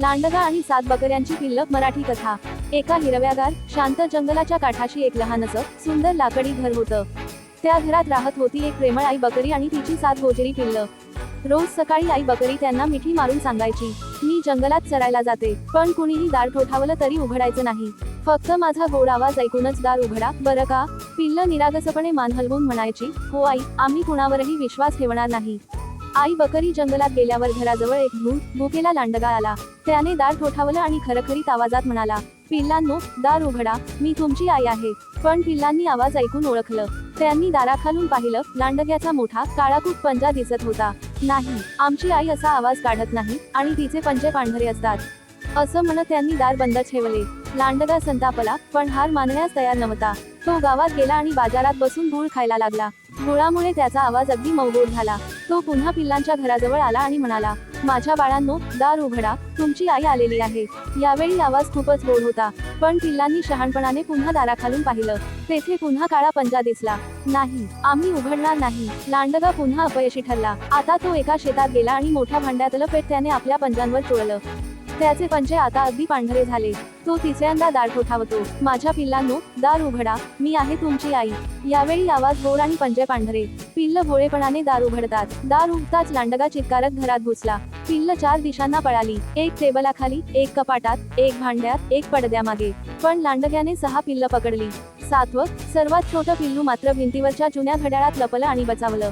लांडगा आणि सात बकऱ्यांची किल्लक मराठी कथा. एका हिरव्यागार शांत जंगलाच्या काठाशी एक लहानसं सुंदर लाकडी घर होतं. त्या घरात राहत होती एक प्रेमळ आई बकरी आणि तिची सात गोजरी पिल्ल रोज सकाळी आई बकरी त्यांना मिठी मारून सांगायची मी जंगलात चरायला जाते पण कुणीही दार ठोठावलं तरी उघडायचं नाही. फक्त माझा गोड आवाज ऐकूनच दार उघडा बरं का पिल्ल निरागसपणे मान हलवून म्हणायची हो आई आम्ही कुणावरही विश्वास ठेवणार नाही. आई बकरी जंगलात गेल्यावर घराजवळ एक भूत भुकेला लांडगा आला. त्याने दार ठोठावलं आणि खरखरीत आवाजात म्हणाला पिल्लांनो दार उघडा मी तुमची आई आहे. पण पिल्लांनी आवाज ऐकून ओळखलं. त्यांनी दाराखालून पाहिलं लांडग्याचा मोठा काळाकूट पंजा दिसत होता. नाही आमची आई असा आवाज काढत नाही आणि तिचे पंजे पांढरे असतात. असं म्हणत त्यांनी दार बंद ठेवले. लांडगा संतापला पण हार मानण्यास तयार नव्हता. तो गावात गेला आणि बाजारात बसून धूळ खायला लागला. गोळामुळे त्याचा आवाज अगदी मौगोड झाला. तो पुन्हा पिल्लांच्या घराजवळ आला आणि म्हणाला माझ्या बाळांनो दार उघडा तुमची आई आलेली आहे. यावेळी आवाज खूपच गोड होता पण पिल्लांनी शहाणपणाने पुन्हा दाराखालून पाहिलं. तेथे पुन्हा काळा पंजा दिसला. नाही आम्ही उघडणार नाही. लांडगा पुन्हा अपयशी ठरला. आता तो एका शेतात गेला आणि मोठ्या भांड्यातलं पेट त्याने आपल्या पंजांवर चोळलं. त्याचे पंजे आता अगदी पांढरे झाले. तो तिसऱ्यांदा दार ठोठावतो माझ्या पिल्लांनो दार उघडा. मी आहे तुमची आई. यावेळी आवाज गोड आणि पंजे पांढरे. पिल्ल भोळेपणाने दार उघडतात. दार उघताच लांडगा चित्कारत घरात घुसला. पिल्ल चार दिशांना पळाली. एक टेबलाखाली एक कपाटात एक भांड्यात एक पडद्यामागे. पण लांडग्याने सहा पिल्ल पकडली. सातवं सर्वात छोटं पिल्लू मात्र भिंतीवरच्या जुन्या घड्याळात लपलं आणि बचावलं.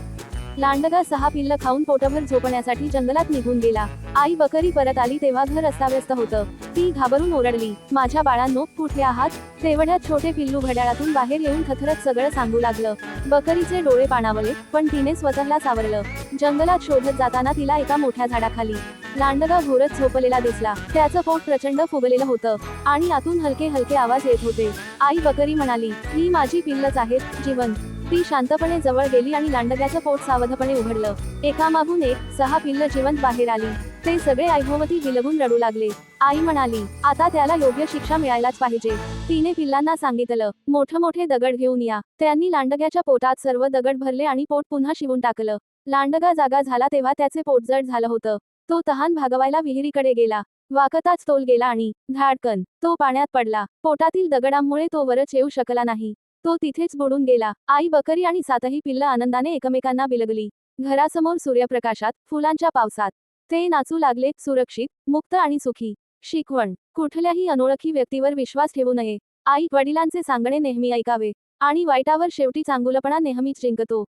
लांडगा सहा पिल्ल खाऊन पोटभर झोपण्यासाठी जंगलात निघून गेला. आई बकरी परत आली तेव्हा घर अस्ताव्यस्त होतं. ती घाबरून ओरडली माझ्या बाळांनो कुठे आहात? तेवढ्यात छोटे पिल्लू घड्याळातून बाहेर येऊन थथरत सगळं सांगू लागलं. बकरीचे डोळे पाणावले पण तिने स्वतःला सावरलं जंगलात शोधत जाताना तिला एका मोठ्या झाडाखाली लांडगा घोरत झोपलेला दिसला. त्याचं पोट प्रचंड फुगलेलं होतं आणि आतून हलके हलके आवाज येत होते. आई बकरी म्हणाली ही माझी पिल्लच आहेत जीवन. ती शांतपणे जवळ गेली आणि लांडग्याचं पोट सावधपणे उघडलं. एकामागून एक सहा पिल्ल जिवंत बाहेर आली. ते सगळे ऐभोवती विलगून रडू लागले. आई म्हणाली आता त्याला योग्य शिक्षा मिळायलाच पाहिजे. तिने पिल्लांना सांगितलं मोठे मोठे दगड घेऊन या. त्यांनी लांडग्याच्या पोटात सर्व दगड भरले आणि पोट पुन्हा शिवून टाकलं. लांडगा जागा झाला तेव्हा त्याचे पोट जड झालं होतं. तो तहान भागवायला विहिरीकडे गेला. वाकताच तोल गेला आणि धाडकन. तो पाण्यात पडला. पोटातील दगडांमुळे तो वरच येऊ शकला नाही. तो तिथेच बुडून गेला. आई बकरी आणि सातही पिल्ल आनंदाने एकमेकांना बिलगली. घरासमोर सूर्यप्रकाशात फुलांच्या पावसात. ते नाचू लागले सुरक्षित मुक्त आणि सुखी. शिकवण. कुठल्याही अनोळखी व्यक्तीवर विश्वास ठेवू नये. आई वडिलांचे सांगणे नेहमी ऐकावे. आणि वाईटावर शेवटी चांगुलपणा नेहमीच जिंकतो.